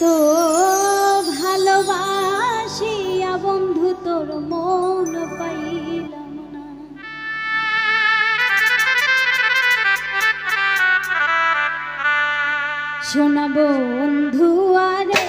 এত ভালোবাসিয়া বন্ধু তোর মন পাইলাম না। শোনা বন্ধু আরে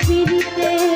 পিড়িতে